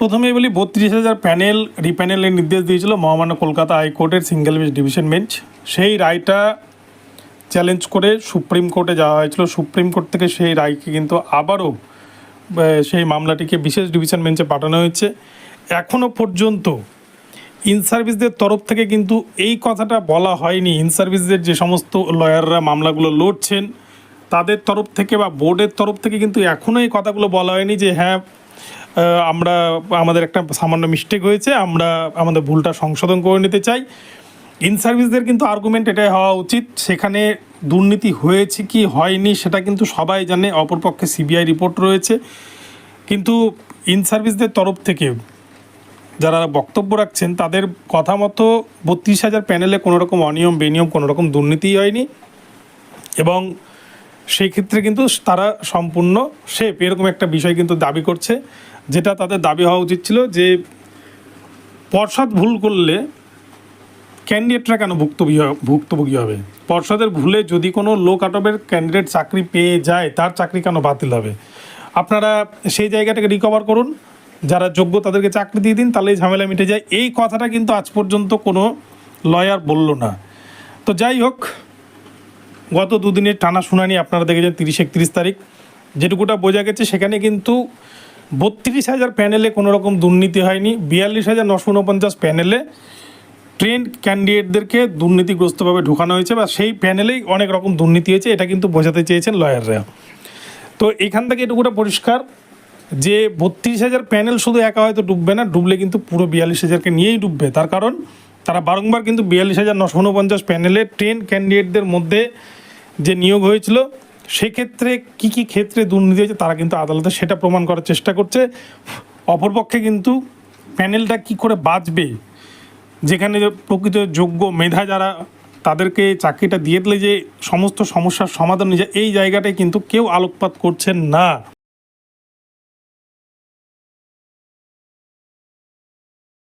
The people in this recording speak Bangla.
প্রথমেই বলি, বত্রিশ হাজার প্যানেল, রিপ্যানেলের নির্দেশ দিয়েছিল মহামান্য কলকাতা হাইকোর্টের সিঙ্গেল বেঞ্চ ডিভিশন বেঞ্চ। সেই রায়টা চ্যালেঞ্জ করে সুপ্রিম কোর্টে যাওয়া হয়েছিল। সুপ্রিম কোর্ট থেকে সেই রায়কে কিন্তু আবারও সেই মামলাটিকে বিশেষ ডিভিশন বেঞ্চে পাঠানো হয়েছে। এখনও পর্যন্ত ইন সার্ভিসদের তরফ থেকে কিন্তু এই কথাটা বলা হয়নি। ইন সার্ভিসদের যে সমস্ত লয়াররা মামলাগুলো লড়ছেন, তাদের তরফ থেকে বা বোর্ডের তরফ থেকে কিন্তু এখনও এই কথাগুলো বলা হয়নি যে হ্যাঁ আমরা আমাদের একটা সামান্য মিস্টেক হয়েছে, আমরা আমাদের ভুলটা সংশোধন করে নিতে চাই। ইন সার্ভিসদের কিন্তু আর্গুমেন্ট এটাই হওয়া উচিত। সেখানে দুর্নীতি হয়েছে কি হয়নি সেটা কিন্তু সবাই জানে, অপরপক্ষে সিবিআই রিপোর্ট রয়েছে। কিন্তু ইন সার্ভিসদের তরফ থেকে যারা বক্তব্য রাখছেন, তাদের কথা মতো বত্রিশ হাজার প্যানেলে কোনোরকম অনিয়ম, বেনিয়ম কোনো রকম দুর্নীতিই হয়নি। এবং সেই ক্ষেত্রে কিন্তু তারা সম্পূর্ণ শেপ এরকম একটা বিষয় কিন্তু দাবি করছে, যেটা তাদের দাবি হওয়া উচিত ছিল যে পর্ষদ ভুল করলে ক্যান্ডিডেটরা কেন ভুক্তভোগী ভুক্তভোগী হবে? পর্ষদের ভুলে যদি কোনো লো কাটবের ক্যান্ডিডেট চাকরি পেয়ে যায়, তার চাকরি কেন বাতিল হবে? আপনারা সেই জায়গাটাকে রিকভার করুন। যারা যোগ্য তাদেরকে চাকরি দিয়ে দিন তাহলে ঝামেলা মিটে যায়। এই কথাটা কিন্তু আজ পর্যন্ত কোনো লয়ার বলল না। তো যাই হোক গত দুদিনের টানা শুনানি আপনারা দেখেছেন তিরিশ একত্রিশ তারিখ। যেটুকুটা বোঝা গেছে সেখানে কিন্তু বত্রিশ হাজার প্যানেলে কোনো রকম দুর্নীতি হয়নি। বিয়াল্লিশ হাজার নশো উনপঞ্চাশ প্যানেলে ট্রেন্ড ক্যান্ডিডেটদেরকে দুর্নীতিগ্রস্তভাবে ঢোকানো হয়েছে বা সেই প্যানেলেই অনেক রকম দুর্নীতি হয়েছে, এটা কিন্তু বোঝাতে চেয়েছেন লয়াররা। তো এখান থেকে এটুকুটা পরিষ্কার যে বত্রিশ হাজার প্যানেল শুধু একা হয়তো ডুববে না, ডুবলে কিন্তু পুরো বিয়াল্লিশ হাজারকে নিয়েই ডুববে। তার কারণ, তারা বারংবার কিন্তু বিয়াল্লিশ হাজার নশো উনপঞ্চাশ প্যানেলে ট্রেন ক্যান্ডিডেটদের মধ্যে যে নিয়োগ হয়েছিল, সেক্ষেত্রে কি কি ক্ষেত্রে দুর্নীতি হয়েছে তারা কিন্তু আদালতে সেটা প্রমাণ করার চেষ্টা করছে। অপরপক্ষে কিন্তু প্যানেলটা কি করে বাঁচবে, যেখানে প্রকৃত যোগ্য মেধা যারা, তাদেরকে চাকরিটা দিয়ে দিলে যে সমস্ত সমস্যার সমাধান এই জায়গাটায় কিন্তু কেউ আলোকপাত করছেন না।